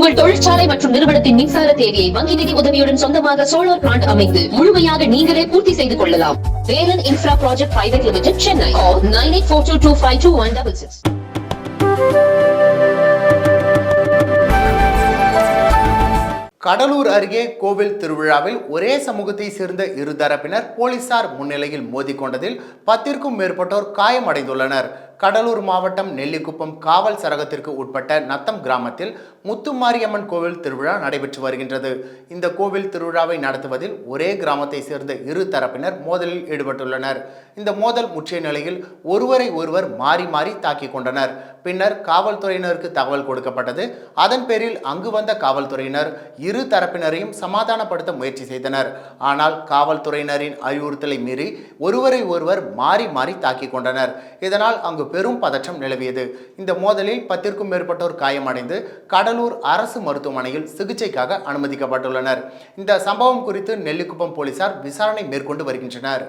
உங்கள் தொழிற்சாலை மற்றும் நிறுவனத்தின் மின்சார தேவையை வங்கி நிதி உதவியுடன் சொந்தமாக சோலார் பிளான்ட் அமைத்து முழுமையாக நீங்களே பூர்த்தி செய்து கொள்ளலாம். Velan infra project private limited Chennai nine eight four two two five two one double six Cuddalore அருகே கோவில் திருவிழாவில் ஒரே சமூகத்தை சேர்ந்த இருதரப்பினர் போலீசார் முன்னிலையில் மோதிக்கொண்டதில் பத்திற்கும் மேற்பட்டோர் காயமடைந்துள்ளனர். கடலூர் மாவட்டம் நெல்லிக்குப்பம் காவல் சரகத்திற்கு உட்பட்ட நத்தம் கிராமத்தில் முத்துமாரியம்மன் கோவில் திருவிழா நடைபெற்று வருகின்றது. இந்த கோவில் திருவிழாவை நடத்துவதில் ஒரே கிராமத்தை சேர்ந்த இரு தரப்பினர் மோதலில் ஈடுபட்டுள்ளனர். இந்த மோதல் முற்றிய நிலையில் ஒருவரை ஒருவர் மாறி மாறி தாக்கிக் கொண்டனர். பின்னர் காவல்துறையினருக்கு தகவல் கொடுக்கப்பட்டது. அதன் பேரில் அங்கு வந்த காவல்துறையினர் இரு தரப்பினரையும் சமாதானப்படுத்த முயற்சி செய்தனர். ஆனால் காவல்துறையினரின் அறிவுறுத்தலை மீறி ஒருவரை ஒருவர் மாறி மாறி தாக்கிக் கொண்டனர். இதனால் அங்கு பெரும் பதற்றம் நிலவியது. இந்த மோதலில் பத்திற்கும் மேற்பட்டோர் காயமடைந்து கடலூர் அரசு மருத்துவமனையில் சிகிச்சைக்காக அனுமதிக்கப்பட்டுள்ளனர். இந்த சம்பவம் குறித்து நெல்லிக்குப்பம் போலீசார் விசாரணை மேற்கொண்டு வருகின்றனர்.